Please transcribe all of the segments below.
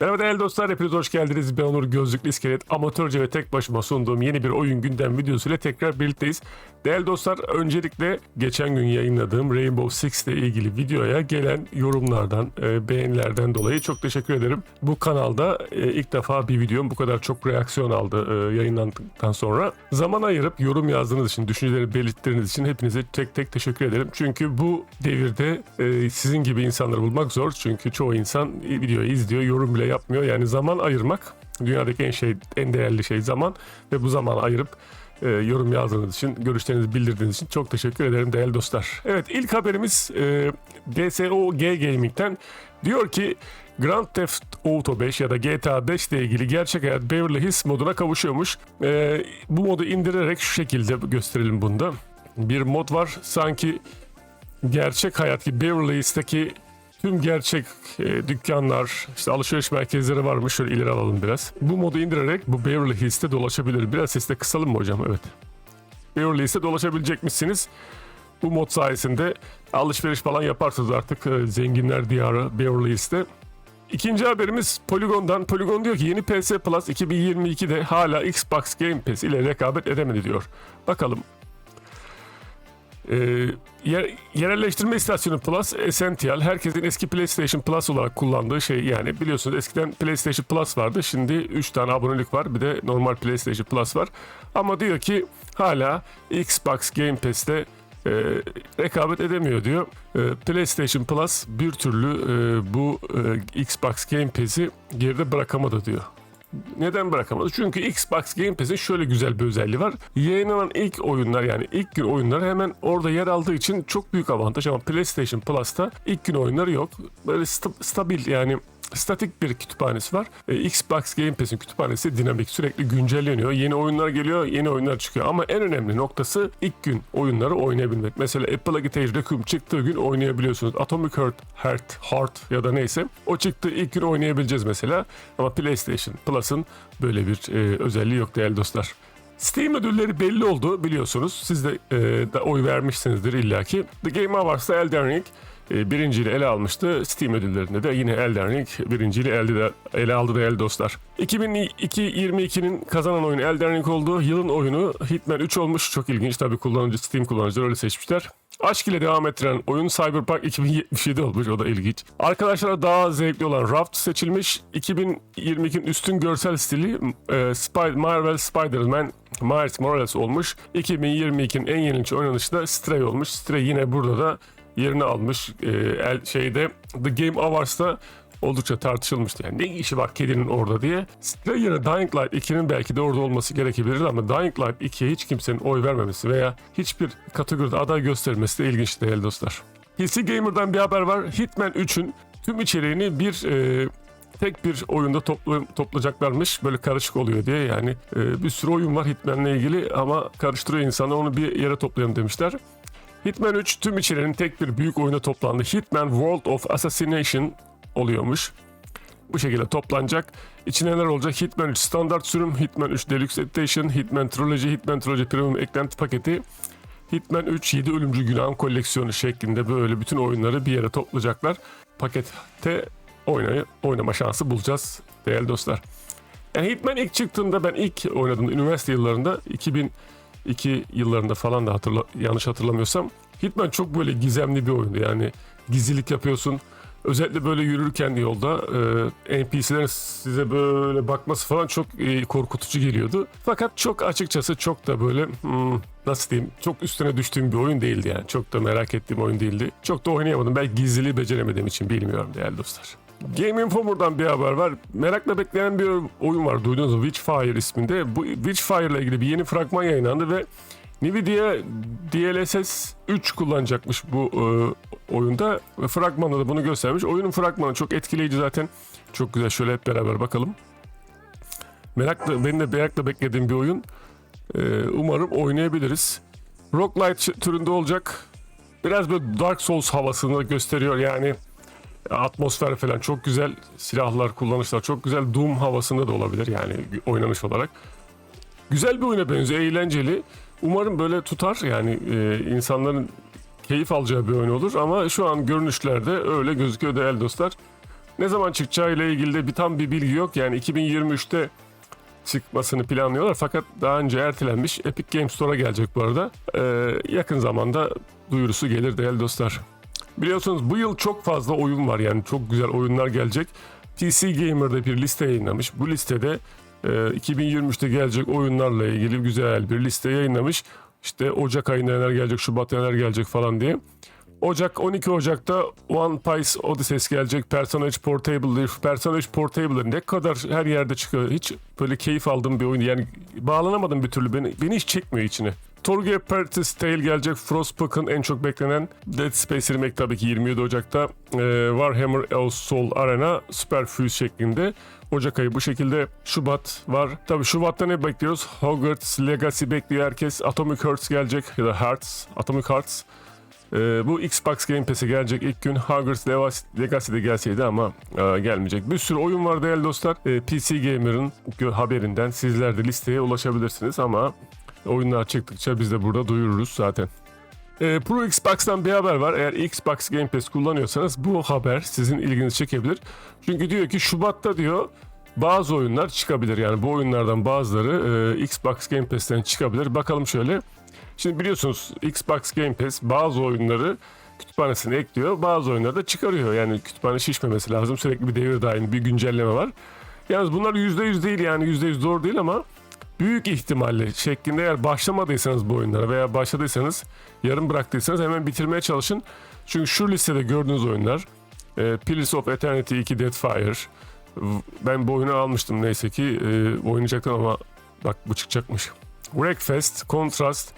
Merhaba değerli dostlar, hepiniz hoş geldiniz. Ben Onur Gözlüklü İskelet. Amatörce ve tek başıma sunduğum yeni bir oyun gündem videosu ile tekrar birlikteyiz. Değerli dostlar, öncelikle geçen gün yayınladığım Rainbow Six ile ilgili videoya gelen yorumlardan, e, beğenilerden dolayı çok teşekkür ederim. Bu kanalda e, ilk defa bir videom bu kadar çok reaksiyon aldı e, yayınlandıktan sonra. Zaman ayırıp yorum yazdığınız için, düşünceleri belirttiğiniz için hepinize tek tek teşekkür ederim. Çünkü bu devirde sizin gibi insanları bulmak zor. Çünkü çoğu insan videoyu izliyor, yorum bile yapmıyor. Yani zaman ayırmak dünyadaki en şey, en değerli şey zaman ve bu zamanı ayırıp e, yorum yazdığınız için, görüşlerinizi bildirdiğiniz için çok teşekkür ederim değerli dostlar. Evet ilk haberimiz e, DSOG Gaming'den diyor ki Grand Theft Auto 5 ya da GTA 5 ile ilgili gerçek hayat Beverly Hills moduna kavuşuyormuş. E, bu modu indirerek şu şekilde gösterelim bunda. Bir mod var sanki gerçek hayat gibi Beverly Hills'teki tüm gerçek e, dükkanlar, işte alışveriş merkezleri varmış. Şöyle ileri alalım biraz. Bu modu indirerek bu Beverly Hills'te dolaşabilir. Biraz sesle kısalım mı hocam? Evet. Beverly Hills'te dolaşabilecekmişsiniz. Bu mod sayesinde alışveriş falan yaparsınız artık e, zenginler diyarı Beverly Hills'te. İkinci haberimiz Polygon'dan. Polygon diyor ki yeni PS Plus 2022'de hala Xbox Game Pass ile rekabet edemedi diyor. Bakalım ee, yer, yerelleştirme istasyonu Plus Essential herkesin eski PlayStation Plus olarak kullandığı şey yani biliyorsunuz eskiden PlayStation Plus vardı şimdi 3 tane abonelik var bir de normal PlayStation Plus var ama diyor ki hala Xbox Game Pass'te e, rekabet edemiyor diyor. E, PlayStation Plus bir türlü e, bu e, Xbox Game Pass'i geride bırakamadı diyor. Neden bırakamadı? Çünkü Xbox Game Pass'in şöyle güzel bir özelliği var. Yayınlanan ilk oyunlar yani ilk gün oyunları hemen orada yer aldığı için çok büyük avantaj ama PlayStation Plus'ta ilk gün oyunları yok. Böyle sta- stabil yani statik bir kütüphanesi var. E, Xbox Game Pass'in kütüphanesi dinamik sürekli güncelleniyor. Yeni oyunlar geliyor, yeni oyunlar çıkıyor. Ama en önemli noktası ilk gün oyunları oynayabilmek. Mesela Apple'a git Age Requiem çıktığı gün oynayabiliyorsunuz. Atomic Heart, Heart, Heart ya da neyse. O çıktığı ilk gün oynayabileceğiz mesela. Ama PlayStation Plus'ın böyle bir e, özelliği yok değerli dostlar. Steam ödülleri belli oldu biliyorsunuz. Siz de, e, de oy vermişsinizdir illaki. The Game Awards'ta Elden Ring e, birinciyle ele almıştı. Steam ödüllerinde de yine Elden Ring birinciyle elde, de, ele aldı değerli dostlar. 2022'nin kazanan oyunu Elden Ring oldu. Yılın oyunu Hitman 3 olmuş. Çok ilginç tabii kullanıcı Steam kullanıcıları öyle seçmişler. Aşk ile devam ettiren oyun Cyberpunk 2077 olmuş. O da ilginç. Arkadaşlara daha zevkli olan Raft seçilmiş. 2022'nin üstün görsel stili e, Spy- Marvel Spider-Man Miles Morales olmuş. 2022'nin en yenilikçi oynanışı da Stray olmuş. Stray yine burada da yerini almış. E, el, şeyde The Game Awards'ta oldukça tartışılmıştı. Yani ne işi var kedinin orada diye. Stray yerine Dying Light 2'nin belki de orada olması gerekebilirdi ama Dying Light 2'ye hiç kimsenin oy vermemesi veya hiçbir kategoride aday göstermesi de ilginç değerli dostlar. PC Gamer'dan bir haber var. Hitman 3'ün tüm içeriğini bir e, tek bir oyunda toplu, toplayacaklarmış. Böyle karışık oluyor diye yani e, bir sürü oyun var Hitman'la ilgili ama karıştırıyor insanı onu bir yere toplayalım demişler. Hitman 3 tüm içeriğinin tek bir büyük oyuna toplandı. Hitman World of Assassination oluyormuş. Bu şekilde toplanacak. İçine neler olacak? Hitman 3 standart sürüm, Hitman 3 Deluxe Edition, Hitman Trilogy, Hitman Trilogy Premium eklenti paketi, Hitman 3 7 ölümcü günahın koleksiyonu şeklinde böyle bütün oyunları bir yere toplayacaklar. Pakette oynayı, oynama şansı bulacağız değerli dostlar. Yani Hitman ilk çıktığında ben ilk oynadığımda üniversite yıllarında 2002 yıllarında falan da hatırla, yanlış hatırlamıyorsam Hitman çok böyle gizemli bir oyundu yani gizlilik yapıyorsun. Özellikle böyle yürürken yolda e, NPC'lerin size böyle bakması falan çok e, korkutucu geliyordu. Fakat çok açıkçası çok da böyle hmm, nasıl diyeyim çok üstüne düştüğüm bir oyun değildi yani. Çok da merak ettiğim oyun değildi. Çok da oynayamadım. Belki gizliliği beceremediğim için bilmiyorum değerli dostlar. Game Informer'dan bir haber var. Merakla beklenen bir oyun var. Duydunuz mu? Witchfire isminde. Bu Witchfire ile ilgili bir yeni fragman yayınlandı ve Nvidia DLSS 3 kullanacakmış bu e, oyunda. Fragmanda da bunu göstermiş. Oyunun fragmanı çok etkileyici zaten. Çok güzel. Şöyle hep beraber bakalım. Merakla, benim de merakla beklediğim bir oyun. E, umarım oynayabiliriz. Roguelite türünde olacak. Biraz böyle Dark Souls havasını gösteriyor yani. Atmosfer falan çok güzel. Silahlar, kullanışlar çok güzel. Doom havasında da olabilir yani oynanış olarak. Güzel bir oyuna benziyor. Eğlenceli. Umarım böyle tutar. Yani e, insanların keyif alacağı bir oyun olur. Ama şu an görünüşlerde öyle gözüküyor değerli dostlar. Ne zaman çıkacağı ile ilgili de bir tam bir bilgi yok. Yani 2023'te çıkmasını planlıyorlar fakat daha önce ertelenmiş. Epic Games Store'a gelecek bu arada. Ee, yakın zamanda duyurusu gelir değerli dostlar. Biliyorsunuz bu yıl çok fazla oyun var yani çok güzel oyunlar gelecek. PC Gamer'da bir liste yayınlamış. Bu listede e, 2023'te gelecek oyunlarla ilgili güzel bir liste yayınlamış. İşte Ocak ayında neler gelecek, Şubat neler gelecek falan diye. Ocak 12 Ocak'ta One Piece Odysseus gelecek. Personage Portable. Personage Portable ne kadar her yerde çıkıyor. Hiç böyle keyif aldığım bir oyun. Yani bağlanamadım bir türlü. Beni, beni hiç çekmiyor içine. Torge Pertis Tale gelecek. Frostpunk'ın en çok beklenen Dead Space Remake tabii ki 27 Ocak'ta. Ee, Warhammer Elf Soul Arena Superfuse şeklinde. Ocak ayı bu şekilde. Şubat var. Tabii Şubat'ta ne bekliyoruz? Hogwarts Legacy bekliyor herkes. Atomic Hearts gelecek ya da Hearts. Atomic Hearts. Ee, bu Xbox Game Pass'e gelecek ilk gün Hogwarts Legacy- de gelseydi ama e, gelmeyecek. Bir sürü oyun var değerli dostlar. Ee, PC Gamer'ın haberinden sizler de listeye ulaşabilirsiniz ama oyunlar çıktıkça biz de burada duyururuz zaten. Ee, Pro Xbox'tan bir haber var. Eğer Xbox Game Pass kullanıyorsanız bu haber sizin ilginizi çekebilir. Çünkü diyor ki Şubat'ta diyor bazı oyunlar çıkabilir. Yani bu oyunlardan bazıları e, Xbox Game Pass'ten çıkabilir. Bakalım şöyle. Şimdi biliyorsunuz Xbox Game Pass bazı oyunları kütüphanesine ekliyor. Bazı oyunları da çıkarıyor. Yani kütüphane şişmemesi lazım. Sürekli bir devir daim bir güncelleme var. Yalnız bunlar %100 değil yani %100 doğru değil ama büyük ihtimalle şeklinde eğer başlamadıysanız bu oyunlara veya başladıysanız yarım bıraktıysanız hemen bitirmeye çalışın. Çünkü şu listede gördüğünüz oyunlar e, Pillars of Eternity 2 Deadfire ben bu oyunu almıştım neyse ki e, oynayacaktım ama bak bu çıkacakmış. Wreckfest, Contrast,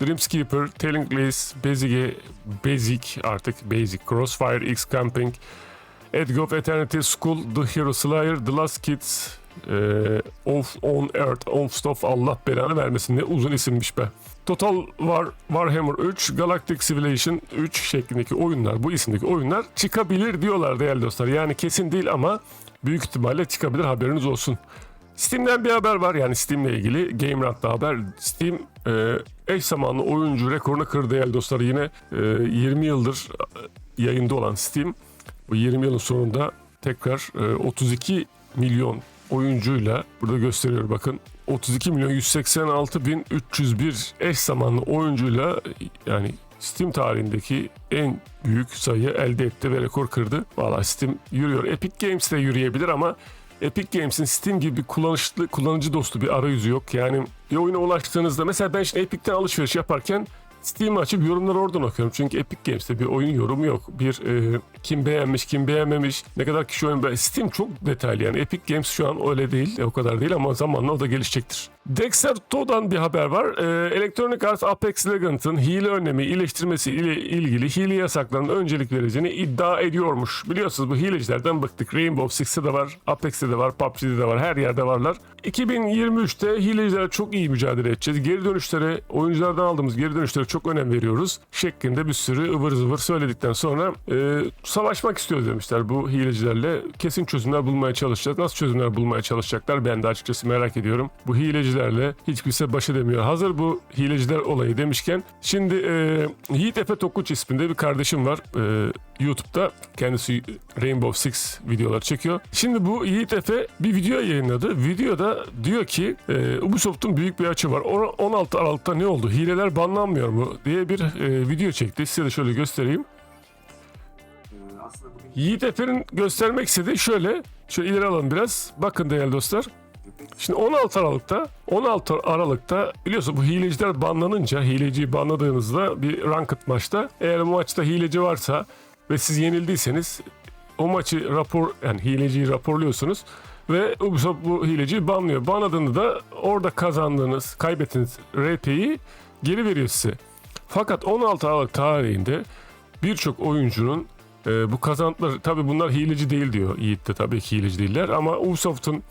Dreamskeeper, Telling Lies, Basic, Basic artık Basic, Crossfire X Camping, Edge of Eternity, School, The Hero Slayer, The Last Kids, e, Of On Earth, Of Stuff Allah belanı vermesin ne uzun isimmiş be. Total War, Warhammer 3, Galactic Civilization 3 şeklindeki oyunlar, bu isimdeki oyunlar çıkabilir diyorlar değerli dostlar. Yani kesin değil ama büyük ihtimalle çıkabilir haberiniz olsun. Steam'den bir haber var yani Steam'le ilgili Game Rant'ta haber. Steam e, eş zamanlı oyuncu rekorunu kırdı değerli dostlar. Yine e, 20 yıldır e, yayında olan Steam bu 20 yılın sonunda tekrar e, 32 milyon oyuncuyla burada gösteriyor bakın 32 milyon 186 bin 301 eş zamanlı oyuncuyla yani Steam tarihindeki en büyük sayı elde etti ve rekor kırdı. Valla Steam yürüyor. Epic Games de yürüyebilir ama Epic Games'in Steam gibi kullanışlı, kullanıcı dostu bir arayüzü yok. Yani bir oyuna ulaştığınızda mesela ben şimdi Epic'ten alışveriş yaparken Steam'i açıp yorumları oradan okuyorum. Çünkü Epic Games'te bir oyun yorumu yok. Bir e, kim beğenmiş, kim beğenmemiş, ne kadar kişi oyun beğenmiş. Steam çok detaylı yani. Epic Games şu an öyle değil, o kadar değil ama zamanla o da gelişecektir. Dexter To'dan bir haber var. E, Electronic Arts Apex Legends'ın hile önlemi iyileştirmesi ile ilgili hile yasaklarının öncelik vereceğini iddia ediyormuş. Biliyorsunuz bu hilecilerden bıktık. Rainbow Six'te de var, Apex'te de var, PUBG'de de var, her yerde varlar. 2023'te hilecilerle çok iyi mücadele edeceğiz. Geri dönüşlere, oyunculardan aldığımız geri dönüşlere çok önem veriyoruz. Şeklinde bir sürü ıvır zıvır söyledikten sonra e, savaşmak istiyoruz demişler bu hilecilerle. Kesin çözümler bulmaya çalışacağız. Nasıl çözümler bulmaya çalışacaklar ben de açıkçası merak ediyorum. Bu hilecilerle hiç kimse baş edemiyor. Hazır bu hileciler olayı demişken şimdi e, Yiğit Efe Tokuç isminde bir kardeşim var. E, YouTube'da kendisi Rainbow Six videolar çekiyor. Şimdi bu Yiğit Efe bir video yayınladı. Videoda diyor ki e, Ubisoft'un büyük bir açı var. O- 16 Aralık'ta ne oldu? Hileler banlanmıyor mu? diye bir e, video çekti. Size de şöyle göstereyim. Yiğit Efe'nin göstermek istediği şöyle. Şöyle ileri alalım biraz. Bakın değerli dostlar. Şimdi 16 Aralık'ta 16 Aralık'ta biliyorsun bu hileciler banlanınca hileciyi banladığınızda bir ranked maçta eğer o maçta hileci varsa ve siz yenildiyseniz o maçı rapor yani hileciyi raporluyorsunuz ve Ubisoft bu hileciyi banlıyor. Banladığında da orada kazandığınız, kaybettiğiniz RP'yi geri veriyor size. Fakat 16 Aralık tarihinde birçok oyuncunun e, bu kazantıları tabii bunlar hileci değil diyor Yiğit de tabii ki hileci değiller ama Ubisoft'un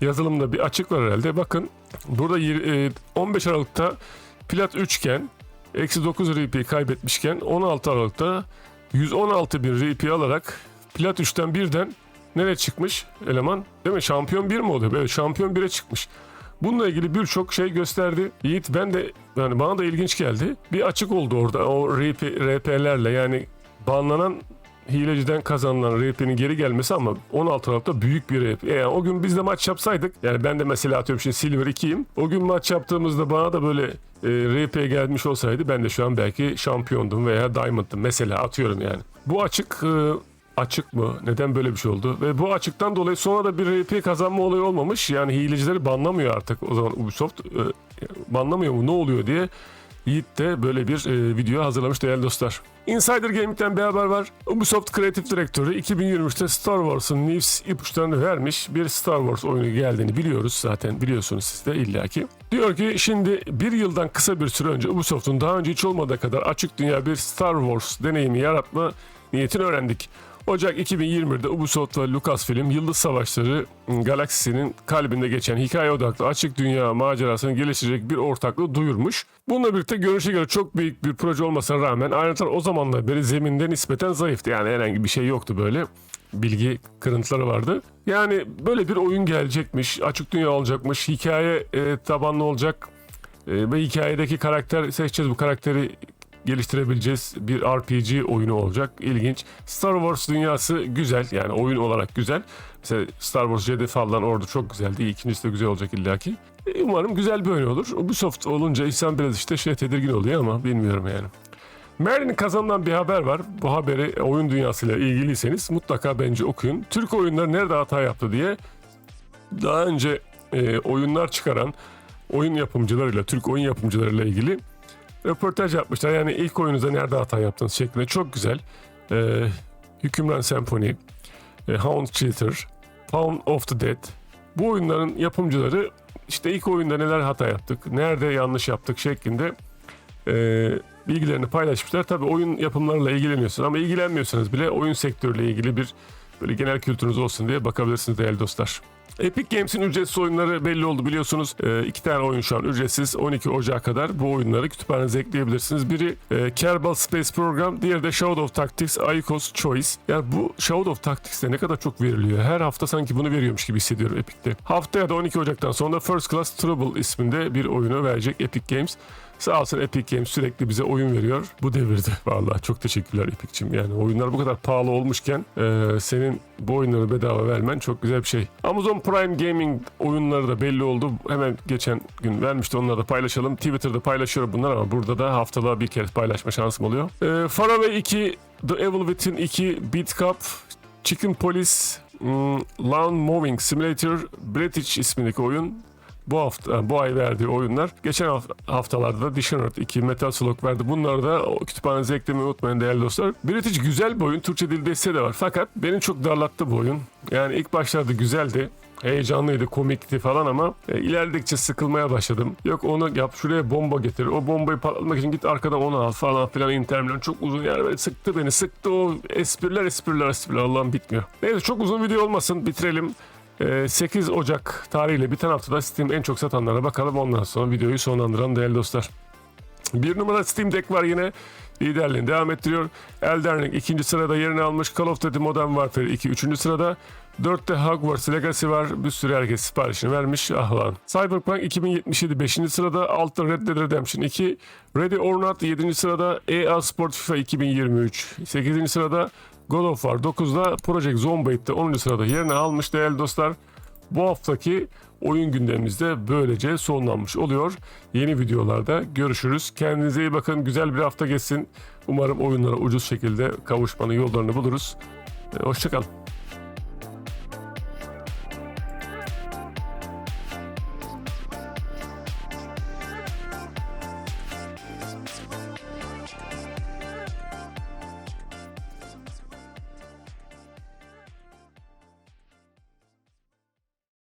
yazılımda bir açık var herhalde. Bakın burada yir- e, 15 Aralık'ta Plat 3 iken eksi 9 RP kaybetmişken 16 Aralık'ta 116 bin RP alarak Plat 3'ten birden nereye çıkmış eleman? Değil mi? Şampiyon 1 mi oluyor? Evet şampiyon 1'e çıkmış. Bununla ilgili birçok şey gösterdi. Yiğit ben de yani bana da ilginç geldi. Bir açık oldu orada o RP, RP'lerle yani banlanan hileciden kazanılan RP'nin geri gelmesi ama 16 Aralık'ta büyük bir RP. Yani o gün biz de maç yapsaydık yani ben de mesela atıyorum şimdi Silver 2'yim. O gün maç yaptığımızda bana da böyle e, RP gelmiş olsaydı ben de şu an belki şampiyondum veya Diamond'dım mesela atıyorum yani. Bu açık e, açık mı? Neden böyle bir şey oldu? Ve bu açıktan dolayı sonra da bir RP kazanma olayı olmamış. Yani hilecileri banlamıyor artık o zaman Ubisoft. E, banlamıyor mu ne oluyor diye Yiğit de böyle bir e, video hazırlamış değerli dostlar. Insider Gaming'den bir haber var. Ubisoft Kreatif Direktörü 2023'te Star Wars'ın news ipuçlarını vermiş. Bir Star Wars oyunu geldiğini biliyoruz zaten biliyorsunuz siz de illaki. Diyor ki şimdi bir yıldan kısa bir süre önce Ubisoft'un daha önce hiç olmadığı kadar açık dünya bir Star Wars deneyimi yaratma niyetini öğrendik. Ocak 2021'de Ubisoft ve Lucasfilm Yıldız Savaşları galaksisinin kalbinde geçen hikaye odaklı açık dünya macerasını geliştirecek bir ortaklığı duyurmuş. Bununla birlikte görünüşe göre çok büyük bir proje olmasına rağmen ayrıntılar o zamandan beri zeminde nispeten zayıftı. Yani herhangi bir şey yoktu böyle. Bilgi kırıntıları vardı. Yani böyle bir oyun gelecekmiş, açık dünya olacakmış, hikaye e, tabanlı olacak e, ve hikayedeki karakter seçeceğiz. Bu karakteri geliştirebileceğiz bir RPG oyunu olacak. İlginç. Star Wars dünyası güzel yani oyun olarak güzel. Mesela Star Wars Jedi falan orada çok güzeldi. İkincisi de güzel olacak illaki. E, Umarım güzel bir oyun olur. Ubisoft olunca insan biraz işte şey tedirgin oluyor ama bilmiyorum yani. Merlin'in kazanılan bir haber var. Bu haberi oyun dünyasıyla ilgiliyseniz mutlaka bence okuyun. Türk oyunları nerede hata yaptı diye daha önce e, oyunlar çıkaran oyun yapımcılarıyla, Türk oyun yapımcılarıyla ilgili röportaj yapmışlar. Yani ilk oyununuzda nerede hata yaptınız şeklinde. Çok güzel. Ee, Hükümran Symphony, e, Hound Cheater, Pound of the Dead. Bu oyunların yapımcıları işte ilk oyunda neler hata yaptık, nerede yanlış yaptık şeklinde e, bilgilerini paylaşmışlar. Tabii oyun yapımlarıyla ilgileniyorsunuz ama ilgilenmiyorsanız bile oyun sektörüyle ilgili bir böyle genel kültürünüz olsun diye bakabilirsiniz değerli dostlar. Epic Games'in ücretsiz oyunları belli oldu biliyorsunuz. E, iki tane oyun şu an ücretsiz. 12 Ocak'a kadar bu oyunları kütüphanenize ekleyebilirsiniz. Biri e, Kerbal Space Program, diğeri de Shadow of Tactics, Icos Choice. Yani bu Shadow of Tactics'te ne kadar çok veriliyor. Her hafta sanki bunu veriyormuş gibi hissediyorum Epic'te. Haftaya da 12 Ocak'tan sonra First Class Trouble isminde bir oyunu verecek Epic Games. Sağ olsun Epic Games sürekli bize oyun veriyor. Bu devirde vallahi çok teşekkürler Epic'cim. Yani oyunlar bu kadar pahalı olmuşken e, senin bu oyunları bedava vermen çok güzel bir şey. Amazon Prime Gaming oyunları da belli oldu. Hemen geçen gün vermişti onları da paylaşalım. Twitter'da paylaşıyorum bunlar ama burada da haftalığa bir kere paylaşma şansım oluyor. E, Faraway 2, The Evil Within 2, Beat Cup, Chicken Police, hmm, Lawn Mowing Simulator, British ismindeki oyun bu hafta bu ay verdiği oyunlar. Geçen haf- haftalarda da Dishonored 2, Metal Slug verdi. Bunları da kütüphanenize eklemeyi unutmayın değerli dostlar. British güzel bir oyun. Türkçe dil desteği de var. Fakat beni çok darlattı bu oyun. Yani ilk başlarda güzeldi. Heyecanlıydı, komikti falan ama e, ilerledikçe sıkılmaya başladım. Yok onu yap, şuraya bomba getir. O bombayı patlatmak için git arkadan onu al falan filan intermilyon. Çok uzun yani böyle sıktı beni. Sıktı o espriler espriler espriler Allah'ım bitmiyor. Neyse çok uzun video olmasın bitirelim. Ee, 8 Ocak tarihiyle biten haftada Steam en çok satanlara bakalım. Ondan sonra videoyu sonlandıralım değerli dostlar. Bir numara Steam Deck var yine. Liderliğini devam ettiriyor. Elden Ring ikinci sırada yerini almış. Call of Duty Modern Warfare 2 üçüncü sırada. 4'te Hogwarts Legacy var. Bir sürü herkes siparişini vermiş. Ah lan. Cyberpunk 2077 5. sırada. 6'da Red Dead Redemption 2. Ready or Not 7. sırada. EA Sport FIFA 2023 8. sırada. God of War 9'da Project Zomboid'de 10. sırada yerini almış değerli dostlar. Bu haftaki oyun gündemimizde böylece sonlanmış oluyor. Yeni videolarda görüşürüz. Kendinize iyi bakın. Güzel bir hafta geçsin. Umarım oyunlara ucuz şekilde kavuşmanın yollarını buluruz. Ee, Hoşçakalın.